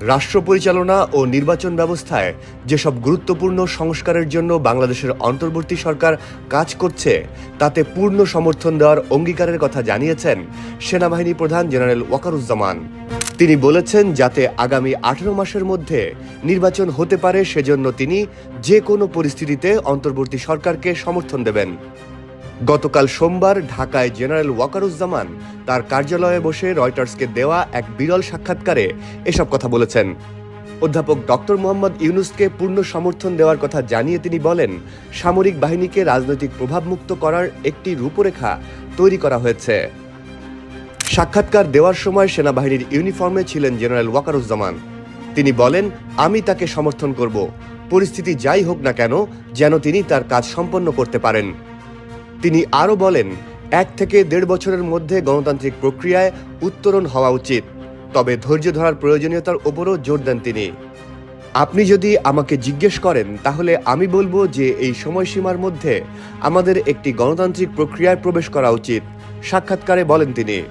রাষ্ট্র পরিচালনা ও নির্বাচন ব্যবস্থায় যেসব গুরুত্বপূর্ণ সংস্কারের জন্য বাংলাদেশের অন্তর্বর্তী সরকার কাজ করছে, তাতে পূর্ণ সমর্থন দেওয়ার অঙ্গীকারের কথা জানিয়েছেন সেনাবাহিনী প্রধান জেনারেল ওয়াকারুজ্জামান। তিনি বলেছেন, যাতে আগামী আঠারো মাসের মধ্যে নির্বাচন হতে পারে, সেজন্য তিনি যে কোনো পরিস্থিতিতে অন্তর্বর্তী সরকারকে সমর্থন দেবেন। গতকাল সোমবার ঢাকায় জেনারেল ওয়াকারুজ্জামান তার কার্যালয়ে বসে রয়টার্সকে দেওয়া এক বিরল সাক্ষাৎকারে এসব কথা বলেছেন। অধ্যাপক ডক্টর মোহাম্মদ ইউনুসকে পূর্ণ সমর্থন দেওয়ার কথা জানিয়ে তিনি বলেন, সামরিক বাহিনীকে রাজনৈতিক প্রভাবমুক্ত করার একটি রূপরেখা তৈরি করা হয়েছে। সাক্ষাৎকার দেওয়ার সময় সেনাবাহিনীর ইউনিফর্মে ছিলেন জেনারেল ওয়াকারুজ্জামান। তিনি বলেন, আমি তাকে সমর্থন করব। পরিস্থিতি যাই হোক না কেন, যেন তিনি তার কাজ সম্পন্ন করতে পারেন। তিনি আরও বলেন, এক থেকে দেড় বছরের মধ্যে গণতান্ত্রিক প্রক্রিয়ায় উত্তরণ হওয়া উচিত, তবে ধৈর্য ধরার প্রয়োজনীয়তার ওপরও জোর দেন তিনি। আপনি যদি আমাকে জিজ্ঞেস করেন, তাহলে আমি বলব যে এই সময়সীমার মধ্যে আমাদের একটি গণতান্ত্রিক প্রক্রিয়ায় প্রবেশ করা উচিত, সাক্ষাৎকারে বলেন তিনি।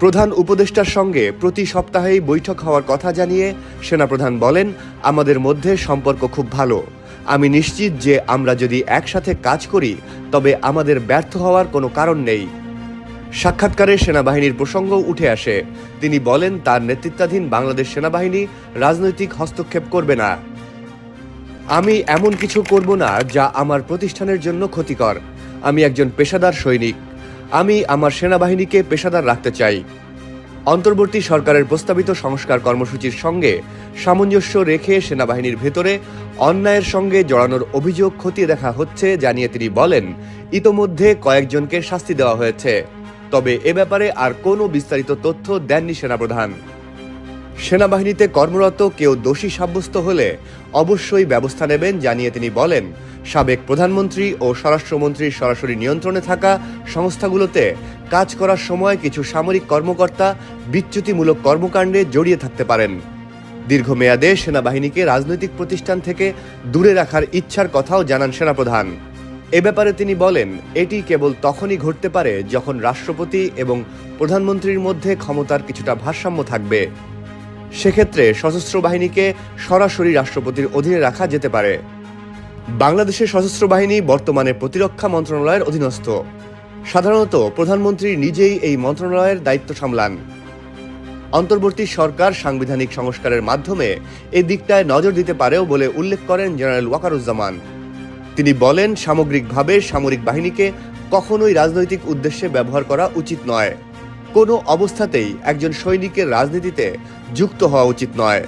প্রধান উপদেষ্টার সঙ্গে প্রতি সপ্তাহেই বৈঠক হওয়ার কথা জানিয়ে সেনাপ্রধান বলেন, আমাদের মধ্যে সম্পর্ক খুব ভালো। আমি নিশ্চিত যে আমরা যদি একসাথে কাজ করি, তবে আমাদের ব্যর্থ হওয়ার কোনো কারণ নেই। সাক্ষাৎকারে সেনাবাহিনীর প্রসঙ্গ উঠে আসে। তিনি বলেন, তার নেতৃত্বাধীন বাংলাদেশ সেনাবাহিনী রাজনৈতিক হস্তক্ষেপ করবে না। আমি এমন কিছু করব না যা আমার প্রতিষ্ঠানের জন্য ক্ষতিকর। আমি একজন পেশাদার সৈনিক। আমি আমার সেনাবাহিনীকে পেশাদার রাখতে চাই। অন্তর্বর্তী সরকারের প্রস্তাবিত সংস্কার কর্মসূচির সঙ্গে সামঞ্জস্য রেখে সেনাবাহিনীর ভেতরে অন্যায়ের সঙ্গে জড়ানোর অভিযোগ খতিয়ে দেখা হচ্ছে জানিয়ে তিনি বলেন, ইতোমধ্যে কয়েকজনকে শাস্তি দেওয়া হয়েছে। তবে এ ব্যাপারে আর কোনো বিস্তারিত তথ্য দেননি সেনাপ্রধান। সেনাবাহিনীতে কর্মরত কেউ দোষী সাব্যস্ত হলে অবশ্যই ব্যবস্থা নেবেন জানিয়ে তিনি বলেন। সাবেক প্রধানমন্ত্রী ও স্বরাষ্ট্রমন্ত্রীর সরাসরি নিয়ন্ত্রণে থাকা সংস্থাগুলোতে কাজ করার সময় কিছু সামরিক কর্মকর্তা বিচ্যুতিমূলক কর্মকাণ্ডে জড়িয়ে থাকতে পারেন। দীর্ঘমেয়াদে সেনাবাহিনীকে রাজনৈতিক প্রতিষ্ঠান থেকে দূরে রাখার ইচ্ছার কথাও জানান সেনাপ্রধান। এ ব্যাপারে তিনি বলেন, এটি কেবল তখনই ঘটতে পারে যখন রাষ্ট্রপতি এবং প্রধানমন্ত্রীর মধ্যে ক্ষমতার কিছুটা ভারসাম্য থাকবে। সেক্ষেত্রে সশস্ত্র বাহিনীকে সরাসরি রাষ্ট্রপতির অধীনে রাখা যেতে পারে। বাংলাদেশের সশস্ত্র বাহিনী বর্তমানে প্রতিরক্ষা মন্ত্রণালয়ের অধীনস্থ। সাধারণত প্রধানমন্ত্রী নিজেই এই মন্ত্রণালয়ের দায়িত্ব সামলান। অন্তর্বর্তী সরকার সাংবিধানিক সংস্কারের মাধ্যমে এই দিকটায় নজর দিতে পারেও বলে উল্লেখ করেন জেনারেল ওয়াকারুজ্জামান। তিনি বলেন, সামগ্রিকভাবে সামরিক বাহিনীকে কখনোই রাজনৈতিক উদ্দেশ্যে ব্যবহার করা উচিত নয়। কোনো অবস্থাতেই একজন সৈনিকের রাজনীতিতে যুক্ত হওয়া উচিত নয়।